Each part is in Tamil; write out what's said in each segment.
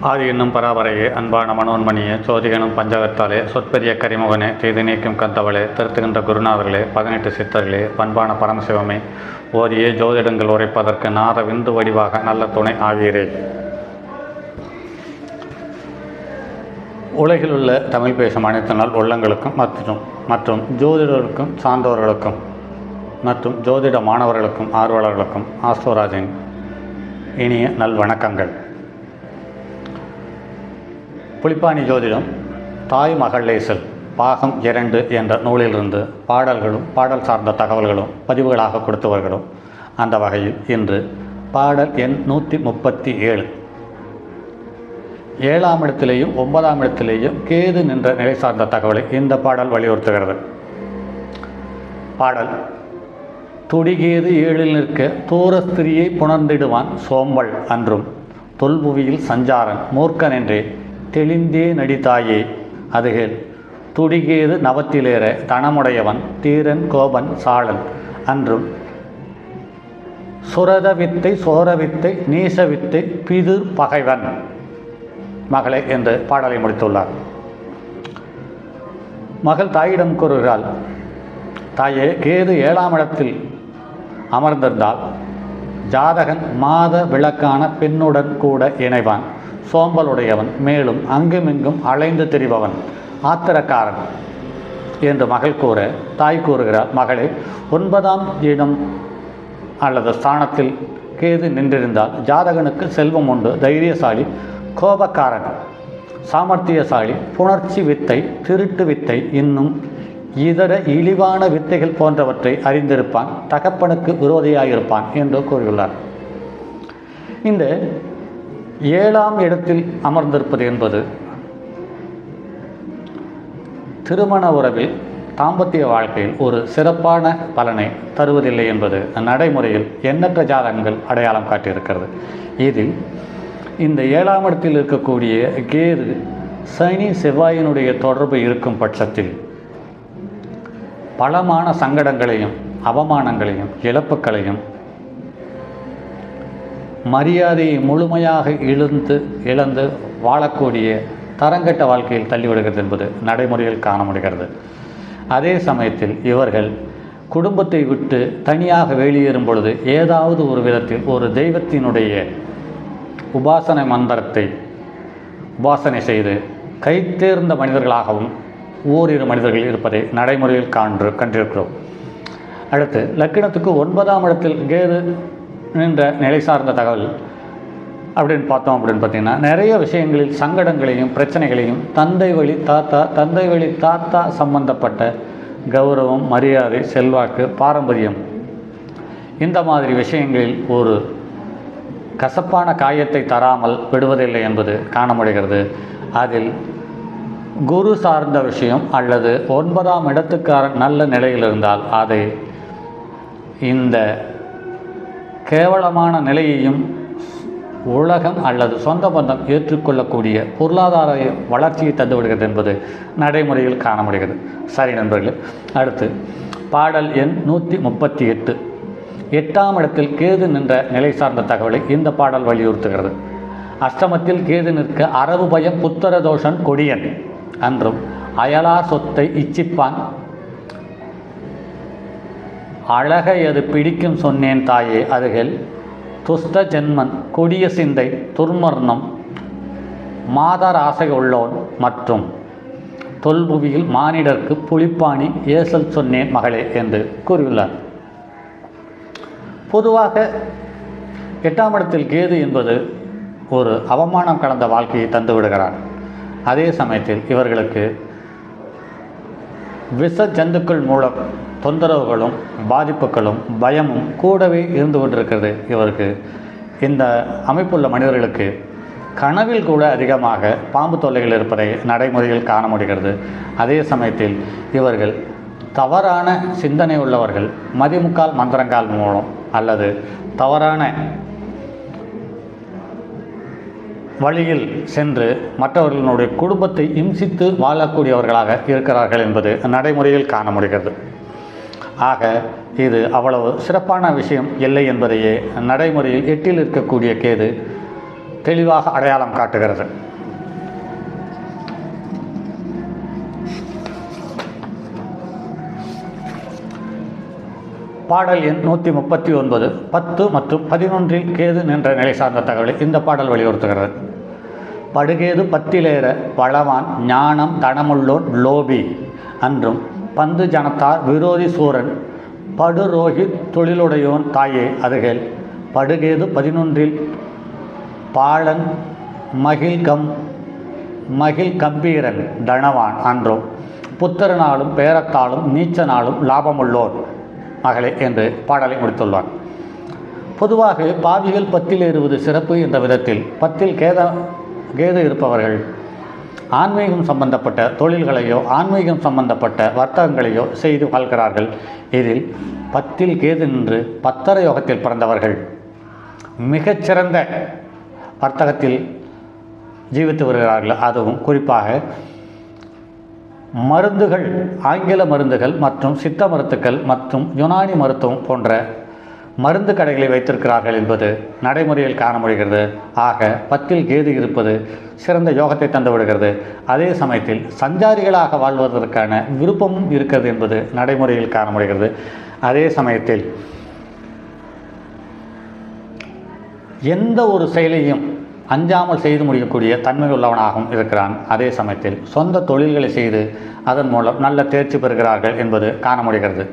ஆதி என்னும் பராபரையே அன்பான மனோன்மணியே சோதிகனும் பஞ்சகத்தாலே சொற்பெரிய கரிமுகனே தீது நீக்கும் கந்தவளே திருத்துகின்ற குருநாதர்களே பதினெட்டு சித்தர்களே பண்பான பரமசிவமே ஓதியே ஜோதிடங்கள் உரைப்பதற்கு நார விந்து வடிவாக நல்ல துணை ஆவீரே. உலகில் உள்ள தமிழ் பேசும் அனைத்து நாள் உள்ளங்களுக்கும் மற்றும் மற்றும் ஜோதிடர்களுக்கும் சார்ந்தவர்களுக்கும் மற்றும் ஜோதிட மாணவர்களுக்கும் ஆர்வலர்களுக்கும் ஆஸ்தோராஜின் இனிய நல்வணக்கங்கள் புலிப்பாணி ஜோதிடம் தாய் மகளேசல் பாகம் இரண்டு என்ற நூலிலிருந்து பாடல்களும் பாடல் சார்ந்த தகவல்களும் பதிவுகளாக கொடுத்தவர்களும் அந்த வகையில் இன்று பாடல் எண் நூற்றி முப்பத்தி ஏழு. ஏழாம் இடத்திலேயும் ஒன்பதாம் இடத்திலேயும் கேது நின்ற நிலை சார்ந்த தகவலை இந்த பாடல் வலியுறுத்துகிறது. பாடல் துடிகேது ஏழில் நிற்க தூரஸ்திரியை புணர்ந்திடுவான் சோம்பல் அன்றும் தொல்புவியில் சஞ்சாரன் மூர்க்கன் என்றே தெளிந்தே நடித்தாயே அதுகள் துடிகேது நவத்திலேற தனமுடையவன் தீரன் கோபன் சாளன் அன்றும். சுரத வித்தை சோர வித்தை நீச வித்தை பிது பகைவன் மகளே என்று பாடலை முடித்துள்ளார். மகள் தாயிடம் கூறுகிறாள் தாயே கேது ஏழாம் இடத்தில் அமர்ந்திருந்தால் ஜாதகன் மாத விளக்கான பெண்ணுடன் கூட இணைவான். சோம்பலுடையவன் மேலும் அங்குமிங்கும் அலைந்து திரிபவன் ஆத்திரக்காரன் என்று மகள் கூற தாய் கூறுகிறார் மகளே ஒன்பதாம் இடம் அல்லது ஸ்தானத்தில் கேது நின்றிருந்தால் ஜாதகனுக்கு செல்வம் உண்டு. தைரியசாலி கோபக்காரன் சாமர்த்தியசாலி புணர்ச்சி வித்தை திருட்டு வித்தை இன்னும் இதர இழிவான வித்தைகள் போன்றவற்றை அறிந்திருப்பான் தகப்பனுக்கு விரோதியாயிருப்பான் என்று கூறியுள்ளார். இந்த ஏழாம் இடத்தில் அமர்ந்திருப்பது என்பது திருமண உறவில் தாம்பத்திய வாழ்க்கையில் ஒரு சிறப்பான பலனை தருவதில்லை என்பது நடைமுறையில் எண்ணற்ற ஜாதகங்கள் அடையாளம் காட்டியிருக்கிறது. இதில் இந்த ஏழாம் இடத்தில் இருக்கக்கூடிய கேது சனி செவ்வாயினுடைய தொடர்பு இருக்கும் பட்சத்தில் பலமான சங்கடங்களையும் அவமானங்களையும் இழப்புக்களையும் மரியாதையை முழுமையாக இழந்து இழந்து வாழக்கூடிய தரங்கட்ட வாழ்க்கையில் தள்ளிவிடுகிறது என்பது நடைமுறையில் காண முடிகிறது அதே சமயத்தில் இவர்கள் குடும்பத்தை விட்டு தனியாக வெளியேறும் பொழுது ஏதாவது ஒரு விதத்தில் ஒரு தெய்வத்தினுடைய உபாசனை மந்திரத்தை உபாசனை செய்து கைத்தேர்ந்த மனிதர்களாகவும் ஓரிரு மனிதர்கள் இருப்பதை நடைமுறையில் காண்று கண்டிருக்கிறோம். அடுத்து லக்கினத்துக்கு ஒன்பதாம் இடத்தில் கேது என்ற நிலை சார்ந்த தகவல் அப்படின்னு பார்த்தோம் அப்படின்னு பார்த்தீங்கன்னா நிறைய விஷயங்களில் சங்கடங்களையும் பிரச்சனைகளையும் தந்தை வழி தாத்தா தந்தை வழி தாத்தா சம்பந்தப்பட்ட கௌரவம் மரியாதை செல்வாக்கு பாரம்பரியம் இந்த மாதிரி விஷயங்களில் ஒரு கசப்பான காயத்தை தராமல் விடுவதில்லை என்பது காண முடிகிறது அதில் குரு சார்ந்த விஷயம் அல்லது ஒன்பதாம் இடத்துக்காரன் நல்ல நிலையில் இருந்தால் அதை இந்த கேவலமான நிலையையும் உலகம் அல்லது சொந்த பந்தம் ஏற்றுக்கொள்ளக்கூடிய பொருளாதார வளர்ச்சியை தந்துவிடுகிறது என்பது நடைமுறையில் காண முடிகிறது சரி நண்பர்களே அடுத்து பாடல் எண் நூற்றி முப்பத்தி எட்டு எட்டாம் இடத்தில் கேது நின்ற நிலை சார்ந்த தகவலை இந்த பாடல் வலியுறுத்துகிறது. அஷ்டமத்தில் கேது நிற்க அரபு பயம் புத்தர தோஷன் கொடியன். அன்றும் அயலார் சொத்தை இச்சிப்பான். அழகை அது பிடிக்கும் சொன்னேன் தாயே அருகில். துஸ்த ஜென்மன் கொடிய சிந்தை துர்மர்ணம் மாதார் ஆசை உள்ளோன் மற்றும் தொல்புவியில் மானிடர்க்கு புலிப்பாணி ஏசல் சொன்னேன் மகளே என்று கூறியுள்ளார். பொதுவாக எட்டாம் இடத்தில் கேது என்பது ஒரு அவமானம் கலந்த வாழ்க்கையை தந்து விடுகிறார். அதே சமயத்தில் இவர்களுக்கு விஷ ஜந்துக்கள் மூலம் தொந்தரவுகளும் பாதிப்புகளும் பயமும் கூடவே இருந்து கொண்டிருக்கிறது இவருக்கு. இந்த அமைப்புள்ள மனிதர்களுக்கு கனவில் கூட அதிகமாக பாம்பு தொல்லைகள் இருப்பதை நடைமுறையில் காண முடிகிறது. அதே சமயத்தில் இவர்கள் தவறான சிந்தனை உள்ளவர்கள் மதிமுக்கால் மந்திரங்கால் மூலம் அல்லது தவறான வழியில் சென்று மற்றவர்களுடைய குடும்பத்தை இம்சித்து வாழக்கூடியவர்களாக இருக்கிறார்கள் என்பது நடைமுறையில் காண முடிகிறது ஆக இது அவ்வளவு சிறப்பான விஷயம் இல்லை என்பதையே நடைமுறையில் எட்டில் இருக்கக்கூடிய கேது தெளிவாக அடையாளம் காட்டுகிறது. பாடல் எண் நூற்றி முப்பத்தி ஒன்பது பத்து மற்றும் பதினொன்றில் கேது நின்ற நிலை சார்ந்த தகவலை இந்த பாடல் வலியுறுத்துகிறது. படுகேது பத்திலேற பழவான் ஞானம் தனமுள்ளோன் லோபி. அன்றும் பந்து ஜனத்தார் விரோதி சூரன் படுரோகி தொழிலுடையோன் தாயே அதுகள் படுகேது பதினொன்றில் பாலன் மகிழ்கம் மகிழ் கம்பீரன் தனவான் அன்றும் புத்திரனாலும் பேரத்தாலும் நீச்சனாலும் லாபமுள்ளோர் மகளே என்று பாடலை முடித்துள்ளார் பொதுவாக பாவிகள் பத்தில் ஏறுவது சிறப்பு என்ற விதத்தில் பத்தில் கேத கேது இருப்பவர்கள் ஆன்மீகம் சம்பந்தப்பட்ட தொழில்களையோ ஆன்மீகம் சம்பந்தப்பட்ட வர்த்தகங்களையோ செய்து வாழ்கிறார்கள். இதில் பத்தில் கேது நின்று பத்தர யோகத்தில் பிறந்தவர்கள். மிகச்சிறந்த வர்த்தகத்தில் ஜீவித்து வருகிறார்கள். அதுவும் குறிப்பாக மருந்துகள் ஆங்கில மருந்துகள் மற்றும் சித்த மருத்துக்கள் மற்றும் யுனானி மருத்துவம் போன்ற மருந்து கடைகளை வைத்திருக்கிறார்கள் என்பது நடைமுறையில் காண முடிகிறது ஆக பத்தில் கேது இருப்பது சிறந்த யோகத்தை தந்துவிடுகிறது அதே சமயத்தில் சஞ்சாரிகளாக வாழ்வதற்கான விருப்பமும் இருக்கிறது என்பது நடைமுறையில் காண முடிகிறது அதே சமயத்தில் எந்த ஒரு செயலையும் அஞ்சாமல் செய்து முடியக்கூடிய தன்மை உள்ளவனாகவும் இருக்கிறான். அதே சமயத்தில் சொந்த தொழில்களை செய்து அதன் மூலம் நல்ல தேர்ச்சி பெறுகிறார்கள் என்பது காண முடிகிறது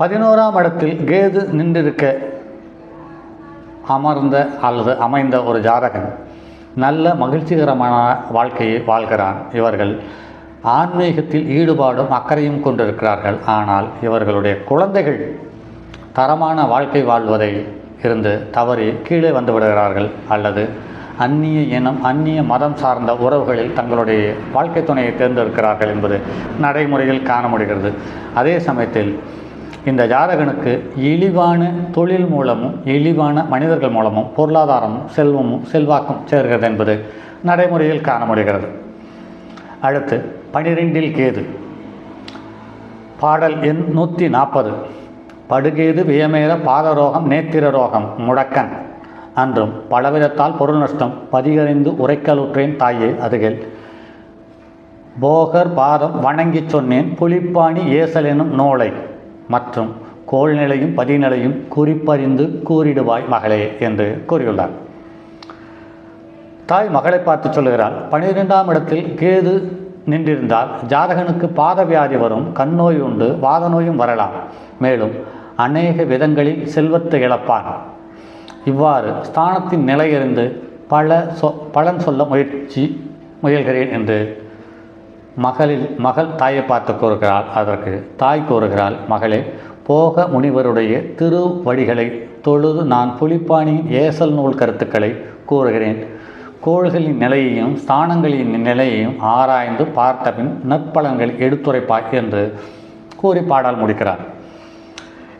பதினோராம் இடத்தில் கேது நின்றிருக்க அமர்ந்த அல்லது அமைந்த ஒரு ஜாதகன் நல்ல மகிழ்ச்சிகரமான வாழ்க்கையை வாழ்கிறான். இவர்கள் ஆன்மீகத்தில் ஈடுபாடும் அக்கறையும் கொண்டிருக்கிறார்கள். ஆனால் இவர்களுடைய குழந்தைகள் தரமான வாழ்க்கை வாழ்வதை இருந்து தவறி கீழே வந்து விடுகிறார்கள். அல்லது அந்நிய இனம் அந்நிய மதம் சார்ந்த உறவுகளில் தங்களுடைய வாழ்க்கை துணையை தேர்ந்தெடுக்கிறார்கள் என்பது நடைமுறையில் காண முடிகிறது. அதே சமயத்தில் இந்த ஜாதகனுக்கு இழிவான தொழில் மூலமும் இழிவான மனிதர்கள் மூலமும் பொருளாதாரமும் செல்வமும் செல்வாக்கும் சேர்கிறது என்பது நடைமுறையில் காண முடிகிறது அடுத்து பனிரெண்டில் கேது. பாடல் எண் நூற்றி நாற்பது படுகேது வியமேற பாதரோகம் நேத்திர ரோகம் முடக்கன். அன்றும் பலவிதத்தால் பொருள் நஷ்டம் பதிகறிந்து உரைக்கலுற்றேன் தாயே அதுகள். போகர் பாதம் வணங்கிச் சொன்னேன் புலிப்பாணி ஏசல் எனும் நூலை. மற்றும் கோள்நிலையும் பதிநிலையும் குறிப்பறிந்து கூறிடுவாய் மகளே என்று கூறியுள்ளார். தாய் மகளை பார்த்து சொல்லுகிறாள் பனிரெண்டாம் இடத்தில் கேது நின்றிருந்தால் ஜாதகனுக்கு பாத வியாதி வரும் கண்ணோய் உண்டு வாத நோயும் வரலாம். மேலும் அநேக விதங்களில் செல்வத்தை இழப்பான். இவ்வாறு ஸ்தானத்தின் நிலையிருந்து பல சொ பலன் சொல்ல முயற்சி முயல்கிறேன் என்று மகளில் மகள் தாயை பார்த்து கூறுகிறாள் அதற்கு தாய் கூறுகிறாள் மகளே போக முனிவருடைய திரு வழிகளை தொழுது நான் புலிப்பாணியின் ஏசல் நூல் கருத்துக்களை கூறுகிறேன். கோள்களின் நிலையையும் ஸ்தானங்களின் நிலையையும் ஆராய்ந்து பார்த்தபின் நற்பலன்களை எடுத்துரைப்பாய் என்று கூறி பாடல் முடிக்கிறார்.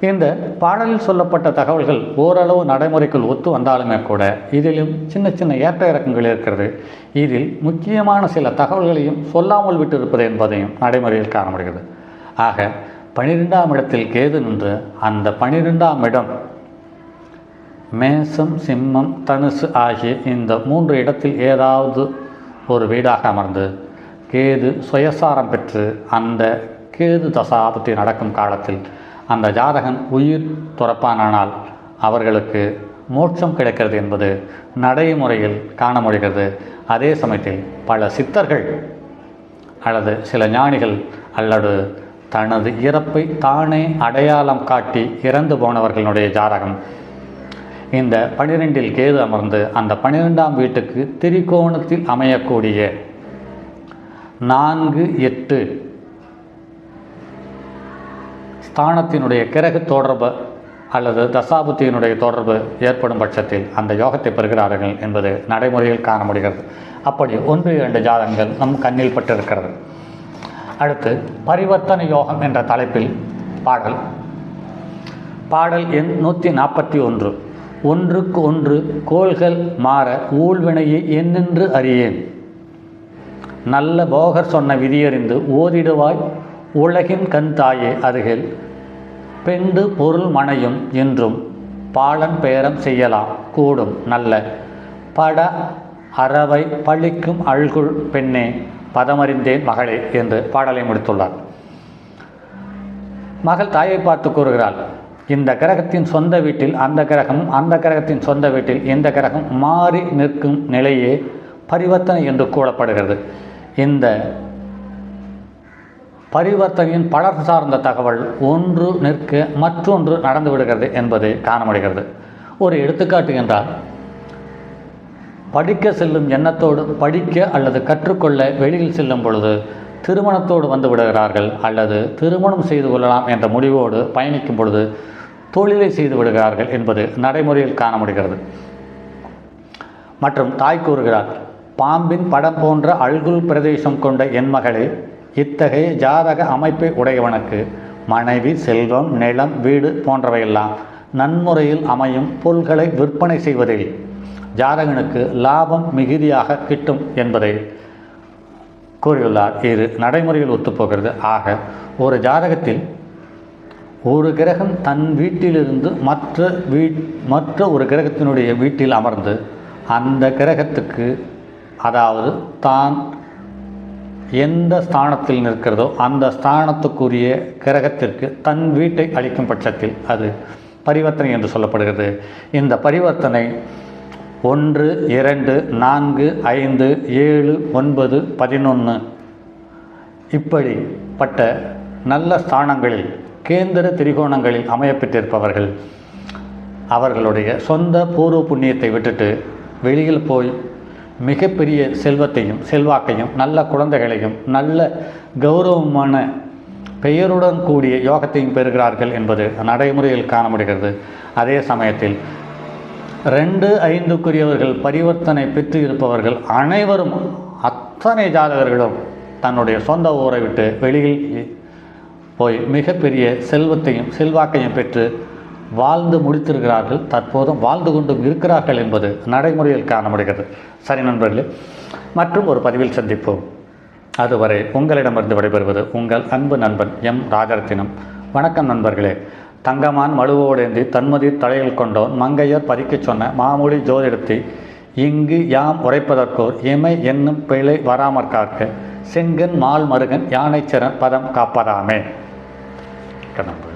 இந்த பாடலில் சொல்லப்பட்ட தகவல்கள் ஓரளவு நடைமுறைக்குள் ஒத்து வந்தாலுமே கூட இதிலும் சின்ன சின்ன ஏற்ற இறக்கங்கள் இருக்கிறது. இதில் முக்கியமான சில தகவல்களையும் சொல்லாமல் விட்டிருப்பது என்பதையும் நடைமுறையில் காண முடிகிறது ஆக பனிரெண்டாம் இடத்தில் கேது நின்று அந்த பனிரெண்டாம் இடம் மேசம் சிம்மம் தனுசு ஆகிய இந்த மூன்று இடத்தில் ஏதாவது ஒரு வீடாக அமர்ந்து கேது சுயசாரம் பெற்று அந்த கேது தசாபத்தி நடக்கும் காலத்தில் அந்த ஜாதகன் உயிர் துறப்பானால் அவர்களுக்கு மோட்சம் கிடைக்கிறது என்பது நடைமுறையில் காண முடிகிறது அதே சமயத்தில் பல சித்தர்கள் அல்லது சில ஞானிகள் அல்லது தனது இறப்பை தானே அடையாளம் காட்டி இறந்து போனவர்களுடைய ஜாதகம். இந்த பனிரெண்டில் கேது அமர்ந்து அந்த பனிரெண்டாம் வீட்டுக்கு திரிகோணத்தில் அமையக்கூடிய நான்கு எட்டு ஸ்தானத்தினுடைய கிரக தொடர்பு அல்லது தசாபுத்தியினுடைய தொடர்பு ஏற்படும் பட்சத்தில் அந்த யோகத்தை பெறுகிறார்கள் என்பது நடைமுறையில் காண முடிகிறது அப்படி ஒன்று இரண்டு ஜாதகங்கள் நம் கண்ணில் பட்டிருக்கிறது அடுத்து பரிவர்த்தனை யோகம் என்ற தலைப்பில் பாடல். பாடல் எண் நூற்றி நாற்பத்தி ஒன்று. ஒன்றுக்கு ஒன்று கோள்கள் மாற ஊழ்வினையை என்னென்று அறியேன். நல்ல போகர் சொன்ன விதியறிந்து ஓதிடுவாய் உலகின் கண் தாயே அருகில் பெண்டு பொருள் மனையும் என்றும் பாலன் பேரம் செய்யலாம் கூடும் நல்ல. பட அறவை பழிக்கும் அழ்குள் பெண்ணே பதமறிந்தேன் மகளே என்று பாடலை முடித்துள்ளார். மகள் தாயை பார்த்து கூறுகிறாள் இந்த கிரகத்தின் சொந்த வீட்டில் அந்த கிரகமும் அந்த கிரகத்தின் சொந்த வீட்டில் இந்த கிரகம் மாறி நிற்கும் நிலையே பரிவர்த்தனை என்று கூறப்படுகிறது. இந்த பரிவர்த்தனையின் பலர் சார்ந்த தகவல் ஒன்று நிற்க மற்றொன்று நடந்து விடுகிறது என்பது காண ஒரு எடுத்துக்காட்டு என்றால் படிக்க செல்லும் எண்ணத்தோடு படிக்க அல்லது கற்றுக்கொள்ள வெளியில் செல்லும் பொழுது திருமணத்தோடு வந்து விடுகிறார்கள் அல்லது திருமணம் செய்து கொள்ளலாம் என்ற முடிவோடு பயணிக்கும் பொழுது தொழிலை செய்து விடுகிறார்கள் என்பது நடைமுறையில் காண முடிகிறது மற்றும் தாய் கூறுகிறார் பாம்பின் படம் போன்ற அல்குல் பிரதேசம் கொண்ட என் மகளை இத்தகைய ஜாதக அமைப்பை உடையவனுக்கு மனைவி செல்வம் நிலம் வீடு போன்றவையெல்லாம் நன்முறையில் அமையும் பொருள்களை விற்பனை செய்வதில் ஜாதகனுக்கு லாபம் மிகுதியாக கிட்டும் என்பதை கூறியுள்ளார். இது நடைமுறையில் ஒத்துப்போகிறது. ஆக ஒரு ஜாதகத்தில் ஒரு கிரகம் தன் வீட்டிலிருந்து மற்ற வீ மற்ற ஒரு கிரகத்தினுடைய வீட்டில் அமர்ந்து அந்த கிரகத்துக்கு அதாவது தான் எந்த ஸ்தானத்தில் நிற்கிறதோ அந்த ஸ்தானத்துக்குரிய கிரகத்திற்கு தன் வீட்டை அளிக்கும் பட்சத்தில் அது பரிவர்த்தனை என்று சொல்லப்படுகிறது. இந்த பரிவர்த்தனை ஒன்று இரண்டு நான்கு ஐந்து ஏழு ஒன்பது பதினொன்று இப்படிப்பட்ட நல்ல ஸ்தானங்களில் கேந்திர திரிகோணங்களில் அமையப்பெற்றிருப்பவர்கள் அவர்களுடைய சொந்த பூர்வ புண்ணியத்தை விட்டுட்டு வெளியில் போய் மிகப்பெரிய செல்வத்தையும் செல்வாக்கையும் நல்ல குழந்தைகளையும் நல்ல கௌரவமான பெயருடன் கூடிய யோகத்தையும் பெறுகிறார்கள் என்பது நடைமுறையில் காணப்படுகிறது. அதே சமயத்தில் ரெண்டு ஐந்துக்குரியவர்கள் பரிவர்த்தனை பெற்று இருப்பவர்கள் அனைவரும் அத்தனை ஜாதகர்களும் தன்னுடைய சொந்த ஊரை விட்டு வெளியில் போய் மிகப்பெரிய செல்வத்தையும் செல்வாக்கையும் பெற்று வாழ்ந்து முடித்திருக்கிறார்கள் தற்போதும் வாழ்ந்து கொண்டும் இருக்கிறார்கள் என்பது நடைமுறையில் காணப்படுகிறது சரி நண்பர்களே மற்றும் ஒரு பதிவில் சந்திப்போம். அதுவரை உங்களிடமிருந்து விடைபெறுவது உங்கள் அன்பு நண்பன் எம். ராஜரத்தினம். வணக்கம் நண்பர்களே. தங்கமான் மழுவோடேந்தி தன்மதி தலையில் கொண்டோன் மங்கையர் பதிக்கச் சொன்ன மாமொழி ஜோதிடத்தை இங்கு யாம் உரைப்பதற்கோர் இமை என்னும் பிழை வராமற் காக்க செங்கன் மால் மருகன் யானைச்சரன் பதம் காப்பதாமே. நண்பர்கள்